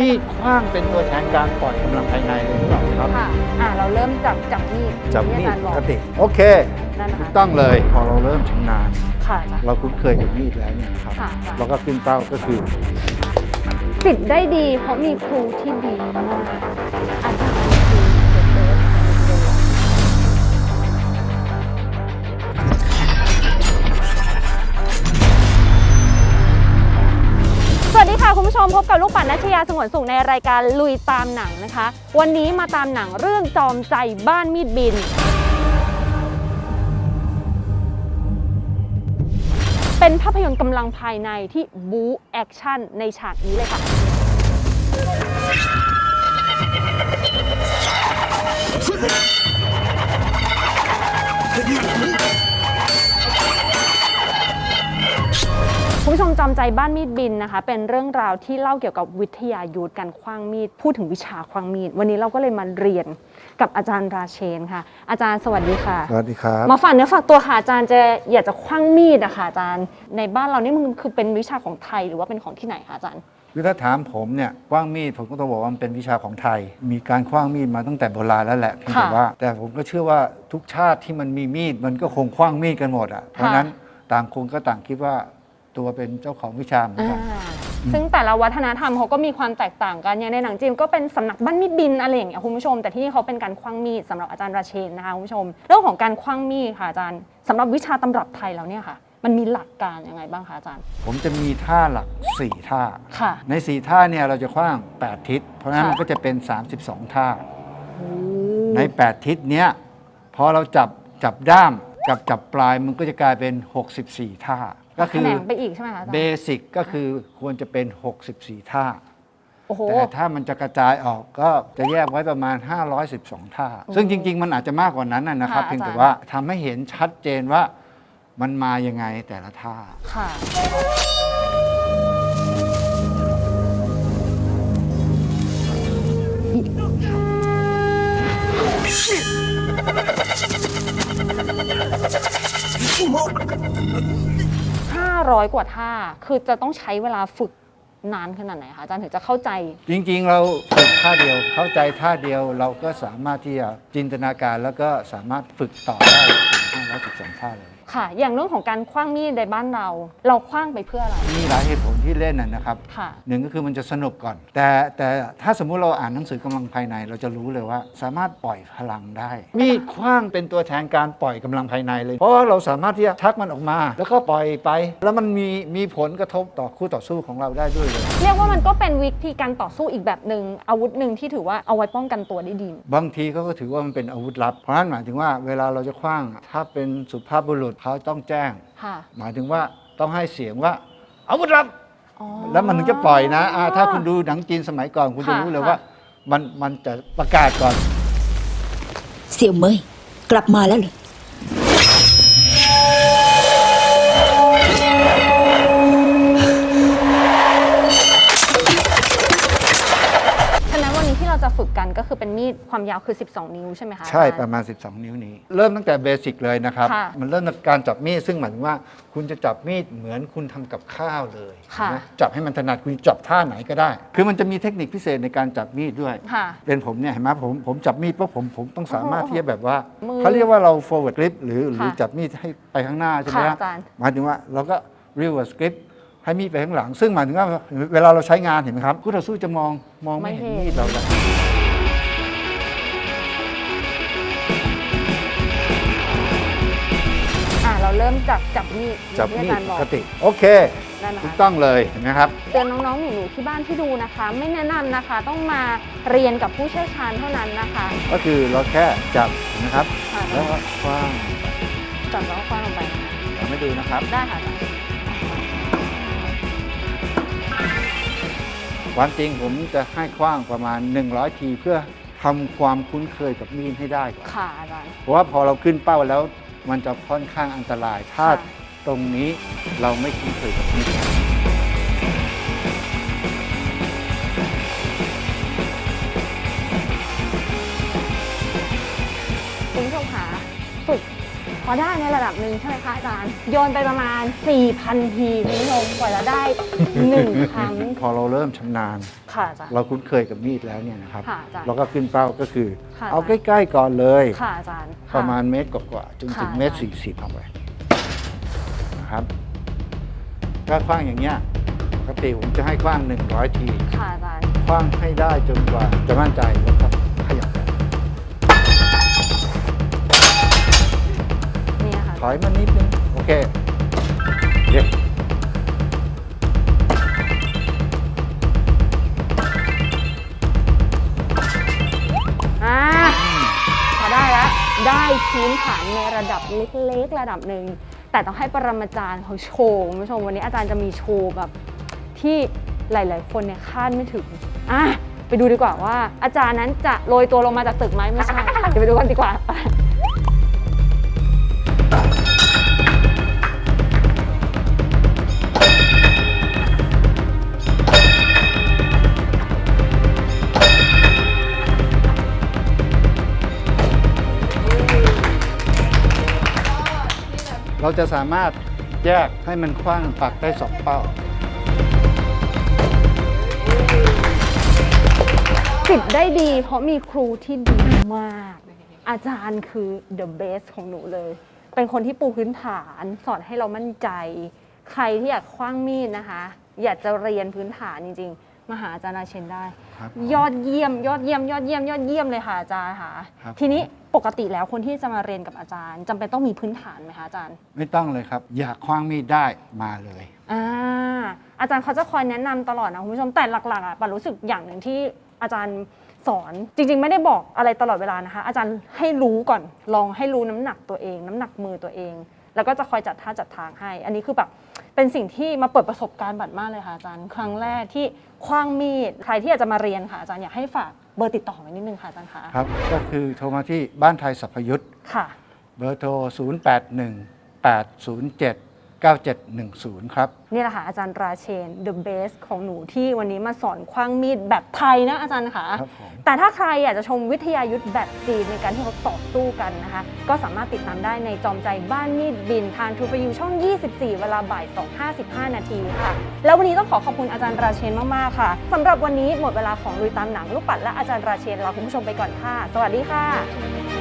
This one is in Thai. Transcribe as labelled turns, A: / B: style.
A: มีดคว้างเป็นตัวแทนการปล่อยกำลังภายในเลยหรือเปล่าครับ
B: ค่ะ อ่า เราเริ่มจับจับมีด
A: จับ
B: ที่
A: มีด
B: อาจารย์บ
A: ป
B: อก
A: กติโอเค
B: นั่นนะ
A: ถู
B: คะ
A: กต้องเลยพอเราเริ่มชำนาญ
B: ค่ะอาจารย์
A: เราคุ้นเคยกับมีดแล้วเนี่ยนะครับ
B: ค่ะอาจารย์
A: เราก็ขึ้นเป้าก็คือ
B: สิทธิ์ได้ดีเพราะมีครูที่ดีมากอา ค่ะคุณผู้ชมพบกับลูกปัดนัชยาสงวนสุขในรายการลุยตามหนังนะคะ วันนี้มาตามหนังเรื่องจอมใจบ้านมีดบิน เป็นภาพยนตร์กำลังภายในที่บู๊แอคชั่นในฉากนี้เลยค่ะ คุณผู้ชมจอมใจบ้านมีดบินนะคะ เป็นเรื่องราวที่เล่าเกี่ยวกับวิทยายุทธการคว้างมีด พูดถึงวิชาคว้างมีด วันนี้เราก็เลยมาเรียนกับอาจารย์ราเชนค่ะ อาจารย์สวัสดีค่ะ
A: สวัสดีครับ
B: มาฝากเนื้อฝากตัวค่ะอาจารย์จะอยากจะคว้างมีดอะค่ะอาจารย์ในบ้านเรานี่มันคือเป็นวิชาของไทยหรือว่าเป็นของที่ไหนคะอาจารย์
A: คือถ้าถามผมเนี่ยคว้างมีดผมก็ต้องบอกว่ามันเป็นวิชาของไทย มีการคว้างมีดมาตั้งแต่โบราณแล้วแหละเพียงแต่
B: ค่ะ
A: ว่า แต่ผมก็เชื่อว่าทุกชาติที่มันมีมีดมันก็คงคว้างมีดกันหมดอะเพราะฉะนั้นต่างคนก็ต่างคิดว่า ตัวเป็นเจ้าของวิชาเหมือน
B: อ่า
A: กัน
B: ซึ่งแต่ละวัฒนธรรมเขาก็มีความแตกต่างกันอย่างในหนังจีนก็เป็นสำนักบ้านมีดบินอะไรอย่างเงี้ยคุณผู้ชม แต่ที่นี่เขาเป็นการคว้างมีดสำหรับอาจารย์ราเชนนะคะคุณผู้ชม เรื่องของการคว้างมีดค่ะอาจารย์สำหรับวิชาตำรับไทยแล้วเนี่ยค่ะ มันมีหลักการยังไงบ้างคะอาจารย์
A: ผมจะมีท่าหลัก 4 ท่า
B: ค่ะ
A: ใน 4 ท่าเนี่ยเราจะคว้าง 8 ทิศ เพราะฉะนั้น
B: ค่ะ
A: มันก็จะเป็น 32 ท่า ใน 8 ทิศเนี้ยพอเราจับจับด้ามกับจับปลายมันก็จะกลายเป็น 64 ท่า ก็คือแขน
B: งไปอีกใช่ไหมคะ
A: เบสิกก็คือควรจะเป็น 64 ท่า
B: โอ้โห
A: แต่ถ้ามันจะกระจายออกก็จะแยกไว้ประมาณ 512 ท่า ซึ่งจริง ๆ มันอาจจะมากกว่านั้นนะครับเพียงแต่ว่าทำให้เห็นชัดเจนว่ามันมายังไงแต่ละท่า
B: ค่ะ 500 กว่าท่า คือจะต้องใช้เวลาฝึกนานขนาดไหนคะอาจารย์ถึงจะเข้าใจ
A: จริงๆ เราฝึกท่าเดียว เข้าใจท่าเดียวเราก็สามารถที่จะจินตนาการแล้วก็สามารถฝึกต่อได้ ถึง512ท่าเลย
B: ค่ะ อย่างเรื่องของการคว้างมีดในบ้านเรา เราคว้างไปเพื่ออะไร
A: มีหลายเหตุผลที่เล่นนะนะครับ
B: ค่ะ
A: หนึ่งก็คือมันจะสนุกก่อน แต่แต่ถ้าสมมุติเราอ่านหนังสือกำลังภายในเราจะรู้เลยว่า สามารถปล่อยพลังได้ มีดคว้างเป็นตัวแทนการปล่อยกำลังภายในเลย เพราะว่าเราสามารถที่จะชักมันออกมา แล้วก็ปล่อยไป แล้วมันมีมีผลกระทบต่อคู่ต่อสู้ของเราได้ด้วยเลย
B: เรียกว่ามันก็เป็นวิธีการต่อสู้อีกแบบหนึ่งอาวุธหนึ่งที่ถือว่าเอาไว้ป้องกันตัวได้ดี
A: บางทีเขาก็ถือว่ามันเป็นอาวุธลับ เพราะฉะนั้นหมายถึงว่าเวลาเราจะคว้าง ถ้าเป็นสุภาพบุรุษเขาต้องแจ้ง
B: ค่ะ
A: หมายถึงว่าต้องให้เสียงว่าอาวุธลับ
B: อ๋อ
A: แล้วมันถึงจะปล่อยนะอ่าถ้าคุณดูหนังจีนสมัยก่อนคุณจะ
B: ค่ะ
A: รู้เลย
B: ค่ะ
A: ว่า มันมันจะประกาศก่อน
C: เสี่ยวเหมยกลับมาแล้วเหรอ
B: วันนี้ที่เราจะฝึกกันก็คือเป็นมีดความยาวคือ 12 นิ้วใช่ไหมคะ
A: ใช่
B: อาจารย์
A: ประมาณ 12 นิ้วนี้ เริ่มตั้งแต่เบสิกเลยนะครับ
B: ค่ะ
A: มันเริ่มจากการจับมีดซึ่งหมายถึงว่า คุณจะจับมีดเหมือนคุณทำกับข้าวเลย
B: ค่ะ
A: นะจับให้มันถนัดคุณจับท่าไหนก็ได้ คือมันจะมีเทคนิคพิเศษในการจับมีดด้วย
B: ค่ะ
A: เป็นผมเนี่ยเห็นไหมผมผมจับมีดปุ๊บผมผมต้องสามารถ
B: โอ้โห
A: ที่จะแบบว่า
B: มือ
A: เขาเรียกว่าเรา forward grip หรือหรือ
B: ค่ะ
A: จับมีดให้ไปข้างหน้าใช่ไหม
B: ค่ะ
A: ฮะ
B: อาจารย์
A: หมายถึงว่าเราก็ reverse grip ให้มีดไปข้างหลัง ซึ่งหมายถึงว่าเวลาเราใช้งานเห็นไหมครับคู่ต่อสู้จะมองมองไม่เห็น
B: ไม่เห็น
A: มีดเราแล้ว
B: ราเริ่มจากจับมีด
A: จับ
B: ที่
A: มี
B: อา
A: ด
B: จารย์
A: ป
B: บอก
A: กติ โอเค
B: นั่นนะ
A: ถูก
B: คะ
A: ต้องเลยเห็นไหมครับ
B: เตือนน้องๆหนูๆที่บ้านที่ดูนะคะ ไม่แนะนำนะคะ ต้องมาเรียนกับผู้เชี่ยวชาญเท่านั้นนะคะ
A: ก็คือเราแค่จับนะครับ
B: ค่ะ
A: แล้วก็คว้าง
B: จับแล้วก็คว้างลงไปนะคะ
A: ทำให้ดูนะครับ
B: ได้ค่ะอาจารย์
A: ความจริงผมจะให้คว้างประมาณ 100 ทีเพื่อทำความคุ้นเคยกับมีดให้ได้ก่อน
B: ค่ะอาจารย์
A: เพราะว่าพอเราขึ้นเป้าแล้ว มันจะค่อนข้างอันตราย ถ้า
B: ค่ะ
A: ตรงนี้เราไม่คุ้นเคยกับมีด
B: คุณ พอได้ในระดับหนึ่งใช่ไหมคะอาจารย์ โยนไปประมาณ 4,000 ทีคุณผู้ชมกว่าจะได้ 1 ครั้ง
A: พอเราเริ่มชำนาญ
B: ค่ะอาจารย์
A: เราคุ้นเคยกับมีดแล้วเนี่ยนะครับ
B: ค่ะอาจารย์
A: เราก็ขึ้นเป้าก็คือ
B: ค่ะ
A: เอาใกล้ๆก่อนเลย
B: ค่ะอาจารย์
A: ประมา
B: ค่
A: ณเมตรกว่าๆจนถึง
B: ค่ะ
A: เมตรสี่สิบเอาไปนะครับถ้าคว้างอย่างเงี้ยปกติผมจะให้คว้าง100ที
B: ค่ะอาจารย์
A: คว้างให้ได้จนกว่าจะมั่นใจแล้วก็ขยับไป อยมานิดนึง โอเคเยว
B: อ่าพอได้แล้ว ได้พื้นฐานในระดับเล็กๆ ระดับหนึ่ง แต่ต้องให้ปรมาจารย์เขาโชว์คุณผู้ชมวันนี้อาจารย์จะมีโชว์แบบที่หลาย ๆ คนเนี่ยคาดไม่ถึงอะไปดูดีกว่าว่า อาจารย์นั้นจะโรยตัวลงมาจากตึกไหมไม่ใช่ เดี๋ยวไปดูกันดีกว่า
A: จะสามารถแยกให้มันคว้างปักได้สองเป้า
B: สิบได้ดี เพราะมีครูที่ดีมาก อาจารย์คือ the best ของหนูเลย เป็นคนที่ปูพื้นฐานสอนให้เรามั่นใจ ใครที่อยากคว้างมีดนะคะ อยากจะเรียนพื้นฐานจริง ๆ มาหาอาจารย์อาเชนได้
A: ครับ
B: ยอดเยี่ยม ยอดเยี่ยม ยอดเยี่ยม ยอดเยี่ยมเลยค่ะอาจารย์ค่ะ
A: ครับ
B: ทีนี้ ปกติแล้วคนที่จะมาเรียนกับอาจารย์จำเป็นต้องมีพื้นฐานไหมคะอาจารย์
A: ไม่ต้องเลยครับ อยากคว้างมีดได้มาเลย
B: อ่าอาจารย์เขาจะคอยแนะนำตลอดนะคุณผู้ชมแต่หลักๆอะปารู้สึกอย่างหนึ่งที่อาจารย์สอนจริง ๆ ไม่ได้บอกอะไรตลอดเวลานะคะ อาจารย์ให้รู้ก่อนลองให้รู้น้ำหนักตัวเอง น้ำหนักมือตัวเอง แล้วก็จะคอยจัดท่าจัดทางให้ อันนี้คือแบบเป็นสิ่งที่มาเปิดประสบการณ์บัตรมากเลยค่ะอาจารย์ ครั้งแรกที่คว้างมีดใครที่อยากจะมาเรียนค่ะอาจารย์อยากให้ฝาก เบอร์ติดต่อไว้นิดนึงค่ะอาจารย์คะ
A: ครับ ก็คือโทรมาที่บ้านไทยสัพยุทธ์
B: ค่ะ
A: เบอร์โทร 081 807 9710 ครับ
B: นี่แหละค่ะอาจารย์ราเชน the best ของหนูที่วันนี้มาสอนคว้างมีดแบบไทยนะอาจารย์คะ
A: ครับผม
B: แต่ถ้าใครอยากจะชมวิทยายุทธแบบจีนในการที่เขาต่อสู้กันนะคะ ก็สามารถติดตามได้ในจอมใจบ้านมีดบินทางทูปยูช่อง 24 เวลาบ่าย2.55 นาทีค่ะ แล้ววันนี้ต้องขอขอบคุณอาจารย์ราเชนมาก ๆ ค่ะสำหรับวันนี้หมดเวลาของลุยตามหนังลูกปัดและอาจารย์ราเชนลาคุณผู้ชมไปก่อนค่ะ สวัสดีค่ะ